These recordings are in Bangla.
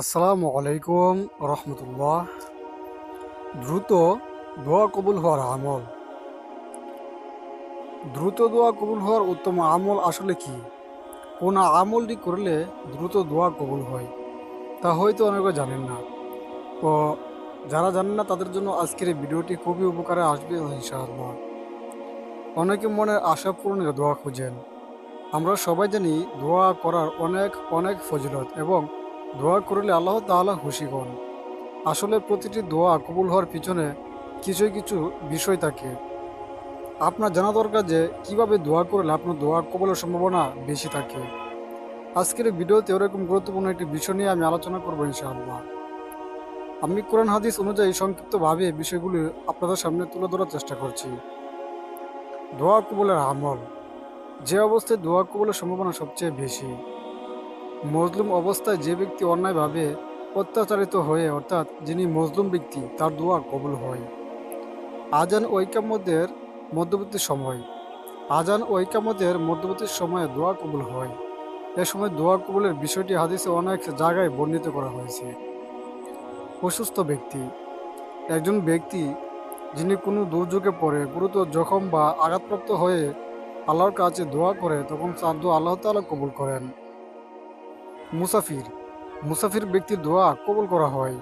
আসসালামু আলাইকুম রহমতুল্লাহ। দ্রুত দোয়া কবুল হওয়ার আমল। দ্রুত দোয়া কবুল হওয়ার উত্তম আমল আসলে কি? কোন আমলটি করলে দ্রুত দোয়া কবুল হয়, তা হয়তো অনেকে জানেন না। তো যারা জানেন না, তাদের জন্য আজকের এই ভিডিওটি খুবই উপকারে আসবে ইনশাআল্লাহ। অনেকে মনের আশা পূরণের দোয়া খুঁজেন। আমরা সবাই জানি দোয়া করার অনেক অনেক ফজিলত এবং দোয়া করলে আল্লাহ তাআলা খুশি হন। আসলে প্রতিটি দোয়া কবুল হওয়ার পিছনে কিছু কিছু বিষয় থাকে। আপনার জানা দরকার যে, কীভাবে দোয়া করলে আপনার দোয়া কবলের সম্ভাবনা বেশি থাকে। আজকের ভিডিওতে ওরকম গুরুত্বপূর্ণ একটি বিষয় নিয়ে আমি আলোচনা করব ইনশাআল্লাহ। আমি কোরআন হাদিস অনুযায়ী সংক্ষিপ্তভাবে বিষয়গুলি আপনাদের সামনে তুলে ধরার চেষ্টা করছি। দোয়া কবুলের আমল। যে অবস্থায় দোয়া কবুলের সম্ভাবনা সবচেয়ে বেশি। মজলুম অবস্থায় যে ব্যক্তি অন্যায়ভাবে অত্যাচারিত হয়ে, অর্থাৎ যিনি মজলুম ব্যক্তি, তার দোয়া কবুল হয়। আজান ঐকামতের মধ্যবর্তী সময়। আজান ঐকামতের মধ্যবর্তী সময়ে দোয়া কবুল হয়। এ সময় দোয়া কবুলের বিষয়টি হাদিসে অনেক জায়গায় বর্ণিত করা হয়েছে। অসুস্থ ব্যক্তি। একজন ব্যক্তি যিনি কোনো দুর্যোগে পড়ে, গুরুতর জখম বা আঘাতপ্রাপ্ত হয়ে আল্লাহর কাছে দোয়া করে, তখন তার দোয়া আল্লাহ তাআলা কবুল করেন। মুসাফির। মুসাফির ব্যক্তির দোয়া কবুল করা হয়।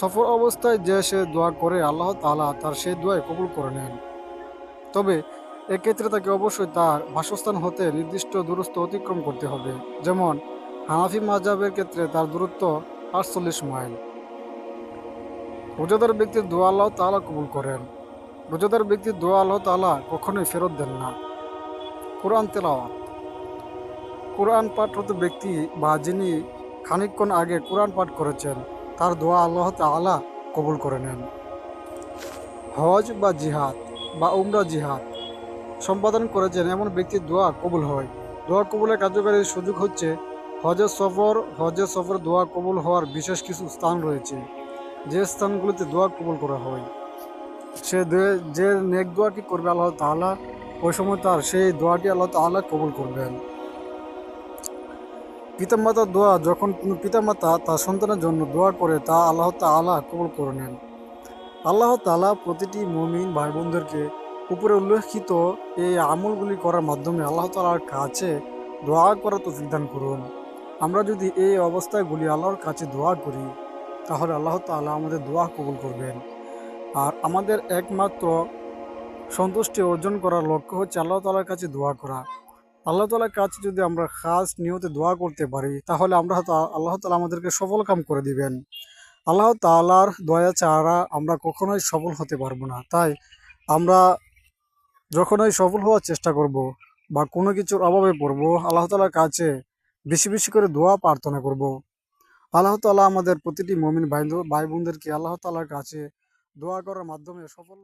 সফর অবস্থায় যে সে দোয়া করে, আল্লাহ তালা তার সেই দোয়াই কবুল করে নেন। তবে এক্ষেত্রে তাকে অবশ্যই তার বাসস্থান হতে নির্দিষ্ট দূরত্ব অতিক্রম করতে হবে। যেমন, হানাফি মাজাবের ক্ষেত্রে তার দূরত্ব আটচল্লিশ মাইল। রোজাদার ব্যক্তির দোয়া আল্লাহ তাআলা কবুল করেন। রোজাদার ব্যক্তির দোয়া আল্লাহ তাআলা কখনোই ফেরত দেন না। কোরআন তেলাওয়াত। কোরআন পাঠরত ব্যক্তি বা যিনি খানিকক্ষণ আগে কোরআন পাঠ করেছেন, তার দোয়া আল্লাহ তাআলা কবুল করে নেন। হজ বা জিহাদ বা উমরা জিহাদ সম্পাদন করেছেন, এমন ব্যক্তির দোয়া কবুল হয়। দোয়া কবুলের কার্যকারী সুযোগ হচ্ছে, হজের সফর হজের সফর দোয়া কবুল হওয়ার বিশেষ কিছু স্থান রয়েছে, যে স্থানগুলিতে দোয়া কবুল করা হয়। সে যে নেক দোয়াটি করবে আল্লাহ তাআলা, ওই সময় তার সেই দোয়াটি আল্লাহ তাআলা কবুল করবেন। পিতামাতার দোয়া যখন কোনো পিতামাতা তার সন্তানের জন্য দোয়া করে, তা আল্লাহ তাআলা কবুল করে নেন। আল্লাহ তাআলা প্রতিটি মমিন ভাই বোনদেরকে উপরে উল্লেখিত এই আমলগুলি করার মাধ্যমে আল্লাহ তালার কাছে দোয়া করা তো দান করুন। আমরা যদি এই অবস্থাগুলি আল্লাহর কাছে দোয়া করি, তাহলে আল্লাহ তাআলা আমাদের দোয়া কবুল করবেন। আর আমাদের একমাত্র সন্তুষ্টি অর্জন করার লক্ষ্য হচ্ছে আল্লাহ তালার কাছে দোয়া করা। আল্লাহ তালার কাছে যদি আমরা খাস নিয়তে দোয়া করতে পারি, তাহলে আমরা হয়তো আল্লাহ তালা আমাদেরকে সফল কাম করে দিবেন। আল্লাহ তালার দয়া ছাড়া আমরা কখনোই সফল হতে পারব না। তাই আমরা যখনই সফল হওয়ার চেষ্টা করব বা কোনো কিছুর অভাবে পড়ব, আল্লাহ তালার কাছে বেশি বেশি করে দোয়া প্রার্থনা করব। আল্লাহ তালা আমাদের প্রতিটি মমিন ভাই ভাই বোনদেরকে আল্লাহ তালার কাছে দোয়া করার মাধ্যমে সফল